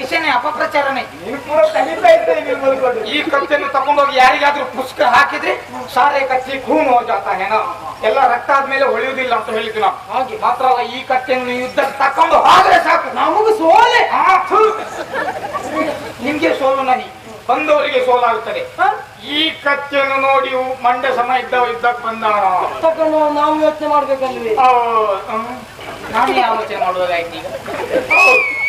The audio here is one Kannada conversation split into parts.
ಐಶನೇ ಅಪಪ್ರಚಾರನೇ. ನೀನು ಕೂಡ ತೆಗಿತಾ ಇದ್ದೆ ನೀನು ಮಲ್ಕೊಂಡು ಈ ಕತ್ತೆಯನ್ನು ತಗೊಂಡೋಗಿ ಯಾರಿಗಾದ್ರೂ ಪುಸ್ತಕ ಹಾಕಿದ್ರೆ ಸಾರೆ ಕತ್ತಿ ಖೂನ್ ಏನೋ ಎಲ್ಲ ರಕ್ತ ಆದ್ಮೇಲೆ ಹೊಳೆಯುವುದಿಲ್ಲ ಅಂತ ಹೇಳಿದ್ವಿ ನಾವು. ಹಾಗೆ ಮಾತ್ರ ಅಲ್ಲ ಈ ಕತ್ತೆಯನ್ನು ಯುದ್ಧ ತಕೊಂಡು ಹೋದ್ರೆ ಸಾಕು. ನಮಗೂ ಸೋಲೆ. ನಿಮ್ಗೆ ಸೋಲು ನನಿ. ಬಂದವರಿಗೆ ಸೋಲಾಗುತ್ತದೆ. ಈ ಕತ್ತೆಯನ್ನು ನೋಡಿ ಮಂಡ್ಯ ಸಮ ಇದ್ದ ಇದ್ದಕ್ಕೆ ಬಂದಾನ ತಕೊಂಡು ನಾವು ಯೋಚನೆ ಮಾಡ್ಬೇಕಲ್ವಿ? ನಾನು ಆಲೋಚನೆ ಮಾಡುವುದಾಯ್ತು ಈಗ.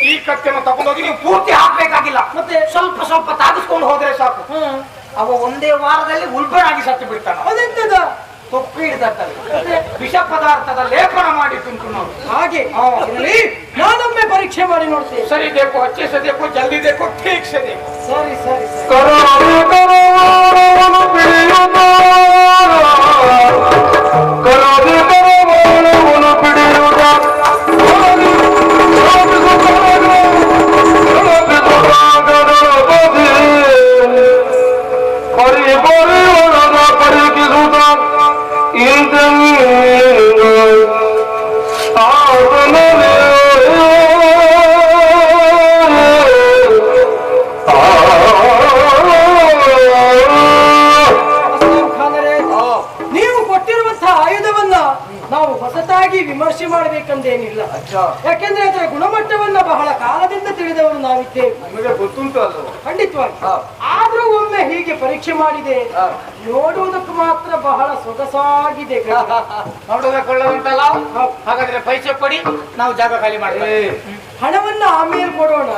ಈ ಕತ್ತೆನ ತಗೊಂಡೋಗಿ ನೀವು ಪೂರ್ತಿ ಹಾಕ್ಬೇಕಾಗಿಲ್ಲ. ಮತ್ತೆ ಸ್ವಲ್ಪ ಸ್ವಲ್ಪ ತಾಗಿಸ್ಕೊಂಡು ಹೋದ್ರೆ ಸಾಕು. ಅವ ಒಂದೇ ವಾರದಲ್ಲಿ ಉಲ್ಬಣಾಗಿ ಸತ್ತು ಬಿಡ್ತಾನೆ. ತೊಪ್ಪಿ ಹಿಡಿದತ್ತಲ್ಲ ವಿಷ ಪದಾರ್ಥದ ಲೇಪನ ಮಾಡಿ ತಿಂತು ನಾವು ಹಾಗೆ? ನಾನೊಮ್ಮೆ ಪರೀಕ್ಷೆ ಮಾಡಿ ನೋಡ್ತೀನಿ. ಸರಿ ಬೇಕು ಹಚ್ಚಿಸ ದೇಕು ಜಲ್ದಿ ಬೇಕು ಠೀಕ್ಸೆ ಸರಿ ಸರಿ ಸರಿ. ವಿಮರ್ಶೆ ಮಾಡಬೇಕಂದೇನಿಲ್ಲ. ಯಾಕೆಂದ್ರೆ ಅದರ ಗುಣಮಟ್ಟವನ್ನ ಬಹಳ ಕಾಲದಿಂದ ತಿಳಿದವರು ನಾವಿದ್ದೇವೆ. ಖಂಡಿತವಾಗಿ. ಹೀಗೆ ಪರೀಕ್ಷೆ ಮಾಡಿದೆ. ನೋಡುವುದಕ್ಕೆ ಮಾತ್ರ ಬಹಳ ಸೊಗಸಾಗಿದೆ ಒಳ್ಳೆದುಂಟಲ್ಲ? ಹಾಗಾದ್ರೆ ಪೈಸೆ ಕೊಡಿ ನಾವು ಜಾಗ ಖಾಲಿ ಮಾಡ್ತೇವೆ. ಹಣವನ್ನ ಆಮೇಲೆ ಕೊಡೋಣ.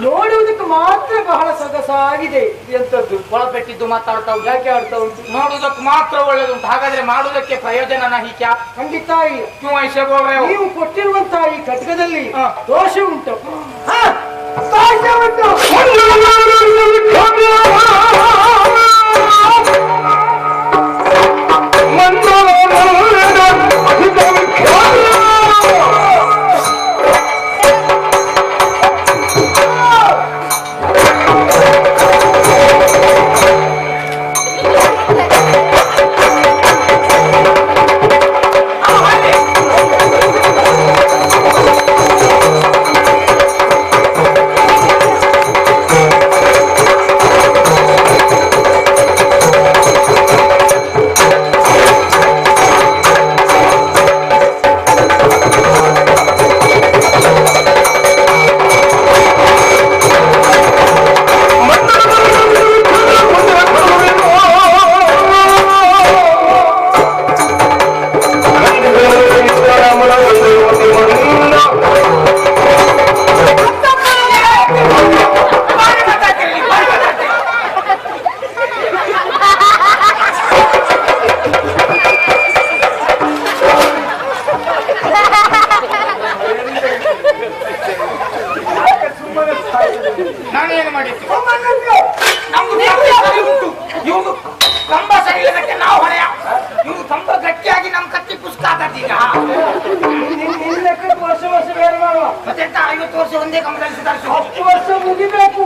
ನೋಡುವುದಕ್ಕೆ ಮಾತ್ರ ಬಹಳ ಸೊಗಸಾಗಿದೆ. ಎಂತದ್ದು ಒಳಪೆಟ್ಟಿದ್ದು ಮಾತಾಡ್ತಾ ಉಂಟು. ಯಾಕೆ ಆಡ್ತಾ ಉಂಟು? ನೋಡುವುದಕ್ಕೆ ಮಾತ್ರ ಒಳ್ಳೆದುಂಟು. ಹಾಗಾದ್ರೆ ಮಾಡುವುದಕ್ಕೆ ಪ್ರಯೋಜನ ಕ್ಯಾ ಖಂಡಿತ ನೀವು ಕೊಟ್ಟಿರುವಂತಹ ಈ ಹಾ. ದೋಷ ಉಂಟು. ಹಾ, ಐವತ್ತು ವರ್ಷ ಒಂದೇ ಸುಧಾರಿಸುವ ಹತ್ತು ವರ್ಷ ಮುಗಿಬೇಕು.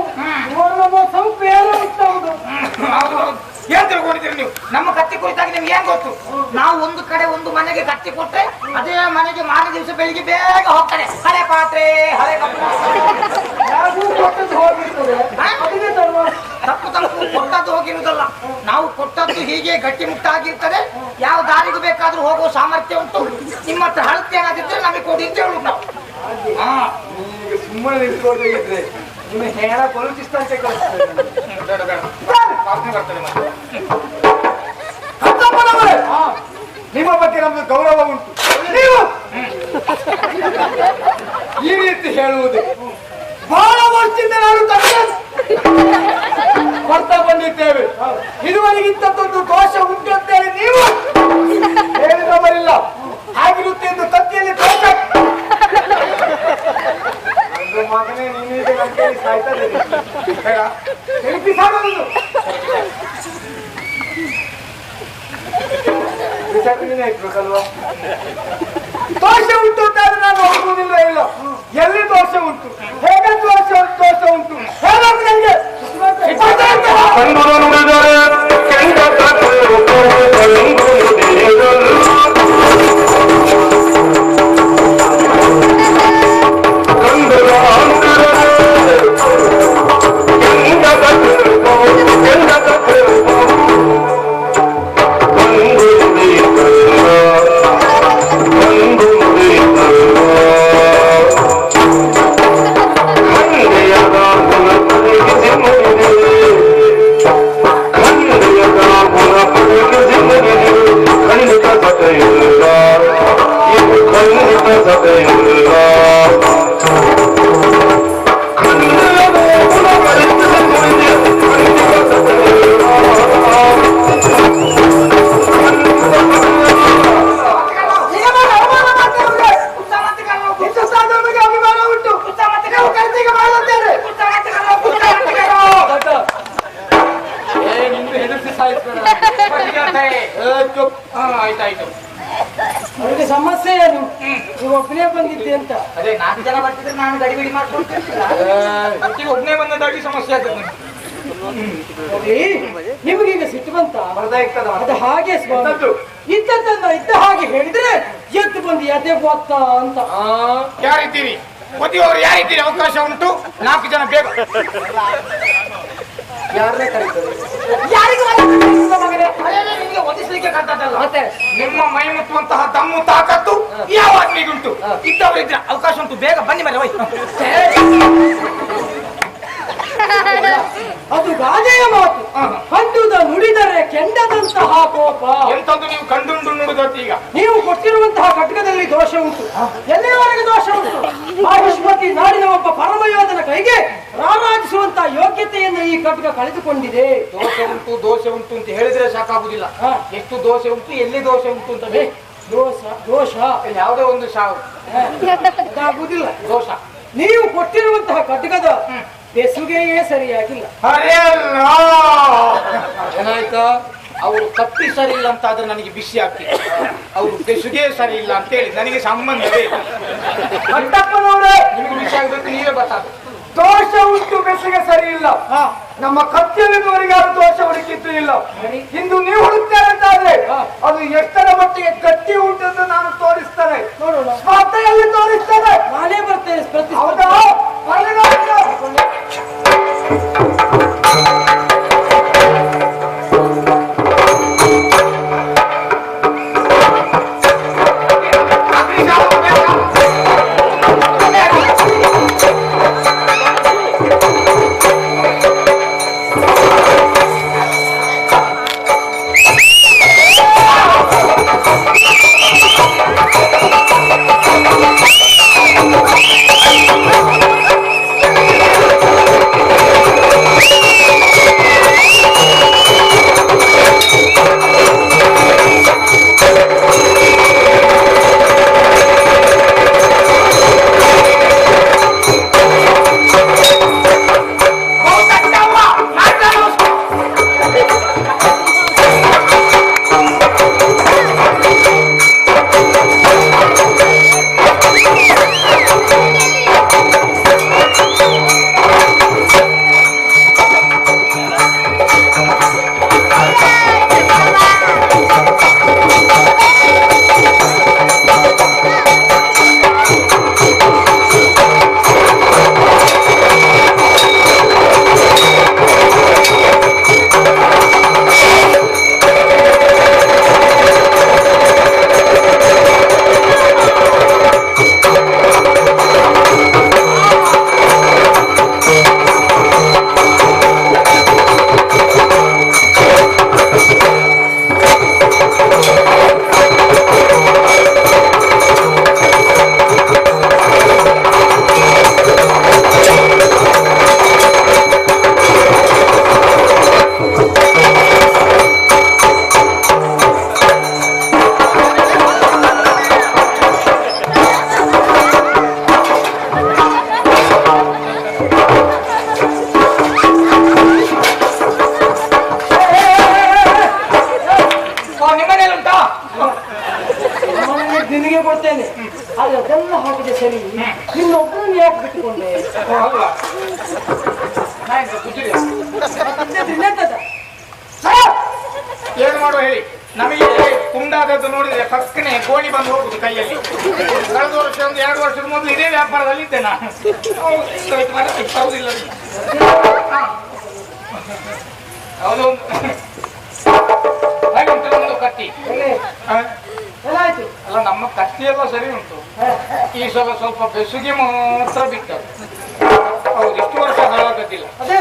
ಏನ್ ತಿಳ್ಕೊಂಡಿದ್ದೀರಿ ನೀವು? ನಮ್ಮ ಕತ್ತಿ ಕುರಿತಾಗಿ ನಿಮ್ಗೆ ಏನ್ ಗೊತ್ತು? ನಾವು ಒಂದು ಕಡೆ ಒಂದು ಮನೆಗೆ ಕತ್ತಿ ಕೊಟ್ರೆ ಅದೇ ಮನೆಗೆ ಮಾರನೇ ದಿವಸ ಬೆಳಿಗ್ಗೆ ಬೇಗ ಹೋಗ್ತಾರೆ ಹಳೆ ಪಾತ್ರೆ ಹಳೆ ತಪ್ಪು ತಪ್ಪು ಕೊಟ್ಟದ್ದು ಹೋಗಿರುವುದಲ್ಲ. ನಾವು ಕೊಟ್ಟದ್ದು ಹೀಗೆ ಗಟ್ಟಿ ಮುಟ್ಟಾಗಿರ್ತದೆ. ಯಾವ ದಾರಿಗೂ ಬೇಕಾದ್ರೂ ಹೋಗುವ ಸಾಮರ್ಥ್ಯ ಉಂಟು. ನಿಮ್ಮ ಹತ್ರ ಹಳತೆ ಏನಾದಿದ್ರೆ ನಮಗೆ ಕೊಡಿ ಅಂತ ಹೇಳುದು. ಸುಮ್ಮನೆ ನಿಂತ್ಕೊಂಡೇ ಇದ್ರೆ ನಿಮ್ಮ ಹೇಳ ಅಂತ. ಕತ್ತಪ್ಪನವರೇ, ನಿಮ್ಮ ಬಗ್ಗೆ ನಮ್ದು ಗೌರವ ಉಂಟು. ನೀವು. ಈ ರೀತಿ ಹೇಳುವುದು. ಬಹಳ ವರ್ಷದಿಂದ ನಾನು ಬರ್ತಾ ಬಂದಿದ್ದೇವೆ. ಇದುವರೆಗಿಂತದ್ದೊಂದು ದೋಷ ಉಂಟು ಅಂತೇಳಿ ನೀವು. ಆಯ್ತಾಯ್ತು ಅವರಿಗೆ ಸಮಸ್ಯೆ ಏನು? ನೀವು ಒಬ್ಬನೇ ಬಂದಿದ್ದೆ ಅಂತ. ಅದೇ ನಾಲ್ಕು ಜನ ಬರ್ತಿದ್ರೆ ನಾನು ಗಡಿಬಿಡಿ ಬಿಡಿ ಮಾಡ್ಕೊಡ್ತೀನಿ ಒಬ್ಬನೇ ಬಂದದಾಗಿ ಸಮಸ್ಯೆ ಆಗ್ತದೆ ನಿಮಗೀಗ ಸಿಟ್ಟು ಬಂತ? ಅದು ಹಾಗೆ? ಇದ್ದದ್ದನ್ನ ಇದ್ದ ಹಾಗೆ ಹೇಳಿದ್ರೆ ಎದ್ದು ಬಂದು ಎದೆ ಗೊತ್ತಾ ಅಂತ. ಯಾರಿದ್ದೀರಿ? ಮದುವೆಯವರು ಯಾರಿದ್ದೀರಿ? ಅವಕಾಶ ಉಂಟು? ನಾಲ್ಕು ಜನ ಬೇಕು ಯಾರನ್ನೇ ಕರೀತಾರೆ? ಯಾರಿಗೂ ಒಲಿಸ್ಲಿಕ್ಕೆ ಮಗನೇ? ಅದೇ ನಿಮಗೆ. ಮತ್ತೆ? ನಿಮ್ಮ ಮೈ ಮುಟ್ಟುವಂತಹ ದಮ್ಮು ತಾಕತ್ತು ಯಾವ ಆತ್ಮಿಗುಂಟು ಇದ್ದವರಿದ್ರೆ ಅವಕಾಶ ಉಂಟು ಬೇಗ ಬನ್ನಿ ಮರೆ ಹೋಯ್. ಅದು ಗಾದೆಯ ಮಾತು. ಕಂಡುದ ನುಡಿದರೆ ಕೆಂಡದಂತಹ ಕೋಪ. ಎಂತದ್ದು ನೀವು ಕಂಡುಂಡು ನುಡಿದದ್ದು ಈಗ? ನೀವು ಕೊಟ್ಟಿರುವಂತಹ ಕಟ್ಟಕದಲ್ಲಿ ದೋಷ ಉಂಟು. ಎಲ್ಲಿಯವರೆಗೆ ದೋಷ ಉಂಟು? ಮಾಹಿಷ್ಮತಿ ನಾಡಿನ ಒಬ್ಬ ಪರಮಯೋಧನ ಕೈಗೆ ರಾರಾಜಿಸುವಂತಹ ಯೋಗ್ಯತೆಯನ್ನು ಈ ಕಟ್ಟಕ ಕಳೆದುಕೊಂಡಿದೆ. ದೋಷ ಉಂಟು ದೋಷ ಉಂಟು ಅಂತ ಹೇಳಿದ್ರೆ ಸಾಕಾಗುದಿಲ್ಲ. ಎಷ್ಟು ದೋಷ ಉಂಟು ಎಲ್ಲಿ ದೋಷ ಉಂಟು ಅಂತ ದೋಷ ದೋಷ. ಯಾವುದೋ ಒಂದು ಸಾವು. ಆಗುದಿಲ್ಲ ದೋಷ. ನೀವು ಕೊಟ್ಟಿರುವಂತಹ ಖಡ್ಗದ ಬೆಸುಗೆಯೇ ಸರಿಯಾಗಿಲ್ಲ. ಏನಾಯ್ತ ಅಲ್ಲ. ಏನಾಯ್ತಾ? ಅವರು ಕತ್ತಿ ಸರಿ ಇಲ್ಲ ಅಂತ ಆದ್ರೆ ನನಗೆ ಬಿಸಿ ಆಗ್ತಿದೆ. ಅವರು ಬೆಸುಗೆ ಸರಿ ಇಲ್ಲ ಅಂತ ಹೇಳಿ ನನಗೆ ಸಂಬಂಧವೇ ನಿಮಗೆ ವಿಷಯ ಆಗಬೇಕು ನೀವೇ ಗೊತ್ತಾಗ ದೋಷ ಉಂಟು ಬೆಸಿಗೆ ಸರಿ ಇಲ್ಲ. ನಮ್ಮ ಕರ್ತವ್ಯದವರಿಗಾದ್ರೂ ದೋಷ ಹುಡುಕಿತ್ತು ಇಲ್ಲ. ಇಂದು ನೀವು ಹುಡುಕ್ತಾರೆ ಅಂತಾದ್ರೆ ಅದು ಎಷ್ಟರ ಮಟ್ಟಿಗೆ ಗಟ್ಟಿ ಉಂಟು ಅಂತ ನಾನು ತೋರಿಸ್ತೇನೆ. ನೋಡೋಣ. ಸ್ಪರ್ಧೆಯಲ್ಲಿ ತೋರಿಸ್ತೇನೆ. ನಾನೇ ಬರ್ತೇನೆ ಹೌದಾ? ಹೌದಾ ತುಂಡಾದದ್ದು ನೋಡಿದ್ರೆ ಪಕ್ಕನೆ ಕೋಳಿ ಬಂದು ಹೋಗುದು ಕೈಯಲ್ಲಿ. ಕಳೆದ ವರ್ಷ ಒಂದು ಎರಡು ವರ್ಷದ ಮೊದಲು ಇದೇ ವ್ಯಾಪಾರದಲ್ಲಿ ಇದ್ದೆ ನಾನು. ಹೌದು, ಉಂಟು ನಮ್ಮದು ಕತ್ತಿ ಅಲ್ಲ ನಮ್ಮ ಕತ್ತಿ ಎಲ್ಲ ಸರಿ ಉಂಟು. ಈ ಸಲ ಸ್ವಲ್ಪ ಬೆಸುಗೆ ಮಾತ್ರ ಬಿಟ್ಟು ಹೌದು ಇಷ್ಟು ವರ್ಷ ಹಾಳಾಗದಿಲ್ಲ. ಅದೇ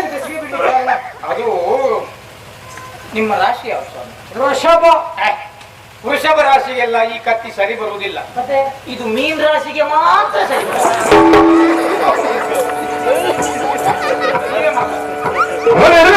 ನಿಮ್ಮ ರಾಶಿ ಯಾವ ಸ್ವಾಮಿ ವೃಷಭ ಏ, ವೃಷಭ ರಾಶಿಗೆಲ್ಲ ಈ ಕತ್ತಿ ಸರಿ ಬರುವುದಿಲ್ಲ. ಮತ್ತೆ? ಇದು ಮೀನ್ ರಾಶಿಗೆ ಮಾತ್ರ ಸರಿ ಮನೆಯ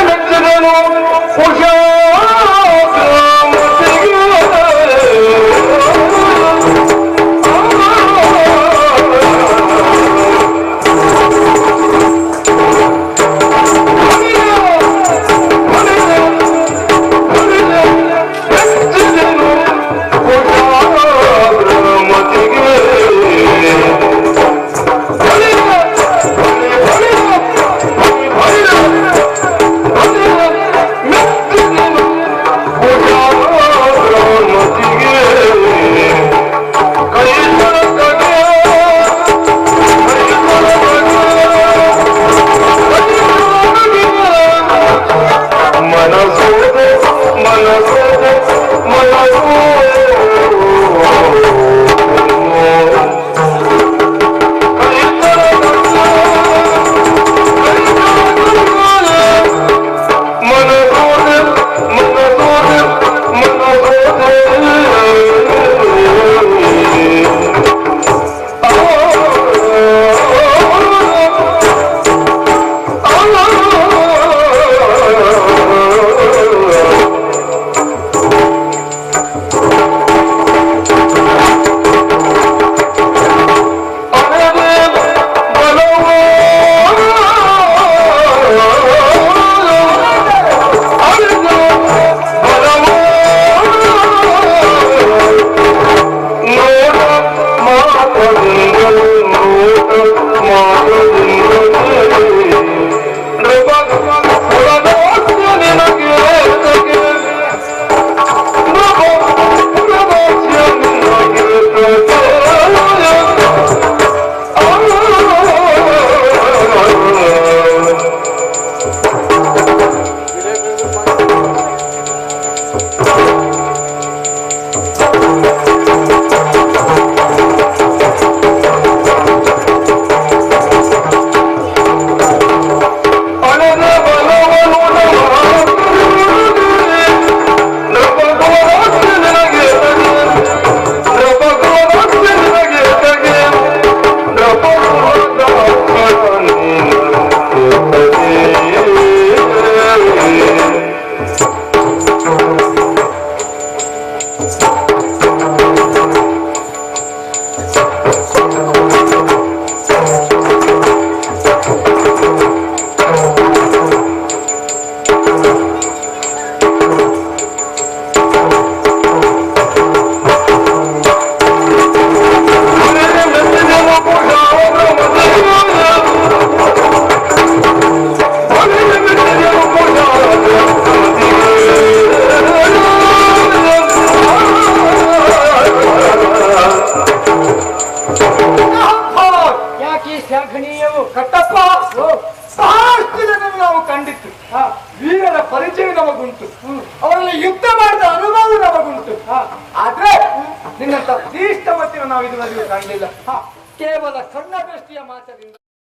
ಮೆಚ್ಚದನು ಯಾಕೆ